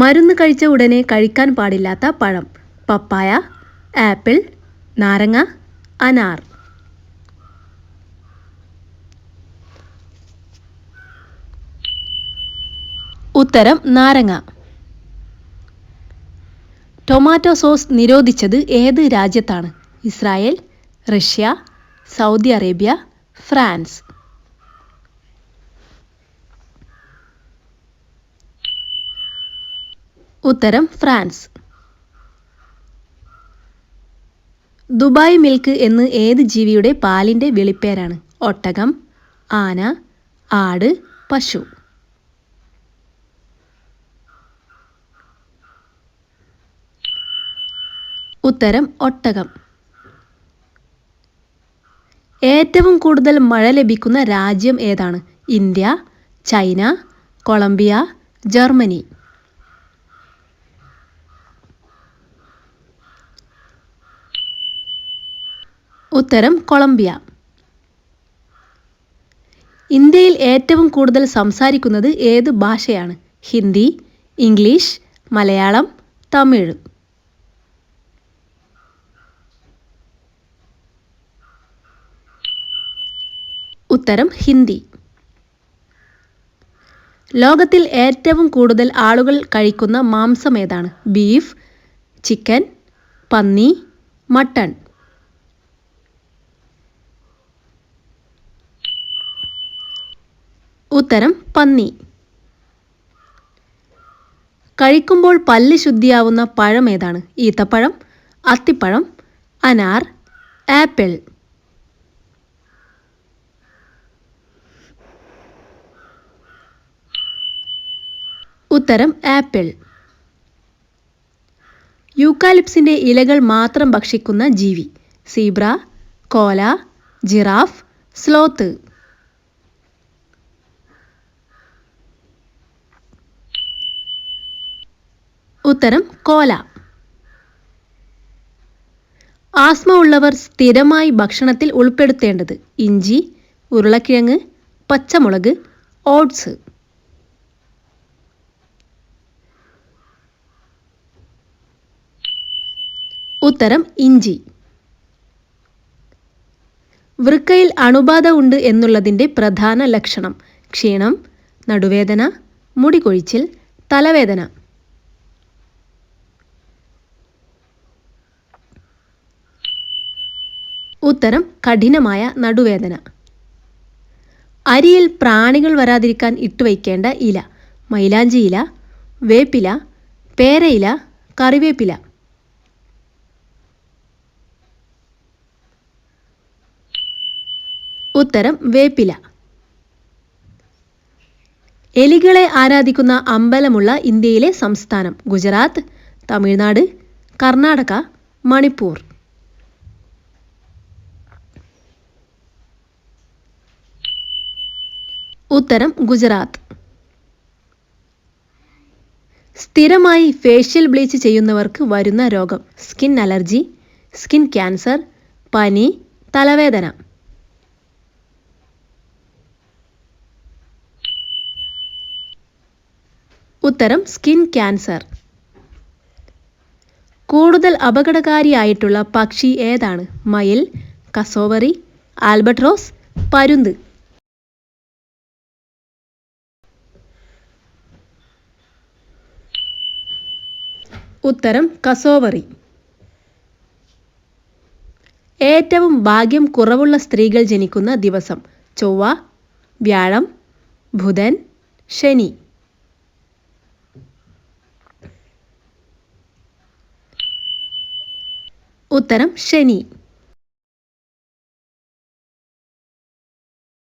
മരുന്ന് കഴിച്ച ഉടനെ കഴിക്കാൻ പാടില്ലാത്ത പഴം. പപ്പായ ആപ്പിൾ നാരങ്ങ അനാർ. ഉത്തരം നാരങ്ങ. ടൊമാറ്റോ സോസ് നിരോധിച്ചത് ഏത് രാജ്യത്താണ്? Israel Russia Saudi Arabia France. ഉത്തരം ഫ്രാൻസ്. ദുബായ് മിൽക്ക് എന്ന് ഏത് ജീവിയുടെ പാലിന്റെ വിളിപ്പേരാണ്? ഒട്ടകം ആന ആട് പശു. ഉത്തരം ഒട്ടകം. ഏറ്റവും കൂടുതൽ മഴ ലഭിക്കുന്ന രാജ്യം ഏതാണ്? India China Colombia Germany. ഉത്തരം കൊളംബിയ. ഇന്ത്യയിൽ ഏറ്റവും കൂടുതൽ സംസാരിക്കുന്നത് ഏത് ഭാഷയാണ്? ഹിന്ദി ഇംഗ്ലീഷ് മലയാളം തമിഴ്. ഉത്തരം ഹിന്ദി. ലോകത്തിൽ ഏറ്റവും കൂടുതൽ ആളുകൾ കഴിക്കുന്ന മാംസം ഏതാണ്? ബീഫ് ചിക്കൻ പന്നി മട്ടൺ. ഉത്തരം പന്നി. കഴിക്കുമ്പോൾ പല്ല് ശുദ്ധിയാവുന്ന പഴം ഏതാണ്? ഈത്തപ്പഴം അത്തിപ്പഴം അനാർ ആപ്പിൾ. ഉത്തരം ആപ്പിൾ. യൂക്കാലിപ്സിന്റെ ഇലകൾ മാത്രം ഭക്ഷിക്കുന്ന ജീവി. സീബ്ര കോല ജിറാഫ് സ്ലോത്ത്. ഉത്തരം കോല. ആസ്മ ഉള്ളവർ സ്ഥിരമായി ഭക്ഷണത്തിൽ ഉൾപ്പെടുത്തേണ്ടത് ഇഞ്ചി ഉരുളക്കിഴങ്ങ് പച്ചമുളക് ഓട്സ്. ഉത്തരം ഇഞ്ചി. വൃക്കയിൽ അണുബാധ ഉണ്ട് എന്നുള്ളതിന്റെ പ്രധാന ലക്ഷണം ക്ഷീണം നടുവേദന മുടികൊഴിച്ചിൽ തലവേദന. ഉത്തരം കഠിനമായ നടുവേദന. അരിയിൽ പ്രാണികൾ വരാതിരിക്കാൻ ഇട്ടുവയ്ക്കേണ്ട ഇല മൈലാഞ്ചി ഇല വേപ്പില പേരയില കറിവേപ്പില. ഉത്തരം വേപ്പില. എലികളെ ആരാധിക്കുന്ന അമ്പലമുള്ള ഇന്ത്യയിലെ സംസ്ഥാനം ഗുജറാത്ത് തമിഴ്നാട് കർണാടക മണിപ്പൂർ. ഉത്തരം ഗുജറാത്ത്. സ്ഥിരമായി ഫേഷ്യൽ ബ്ലീച്ച് ചെയ്യുന്നവർക്ക് വരുന്ന രോഗം. സ്കിൻ അലർജി സ്കിൻ ക്യാൻസർ പനി തലവേദന. ഉത്തരം സ്കിൻ ക്യാൻസർ കൂടുതൽ അപകടകാരിയായിട്ടുള്ള പക്ഷി ഏതാണ്? മയിൽ കസോവറി ആൽബട്രോസ് പരുന്ത്. ഉത്തരം കസോവറി. ഏറ്റവും ഭാഗ്യം കുറവുള്ള സ്ത്രീകൾ ജനിക്കുന്ന ദിവസം ചൊവ്വ വ്യാഴം ബുധൻ ശനി. ഉത്തരം ശനി.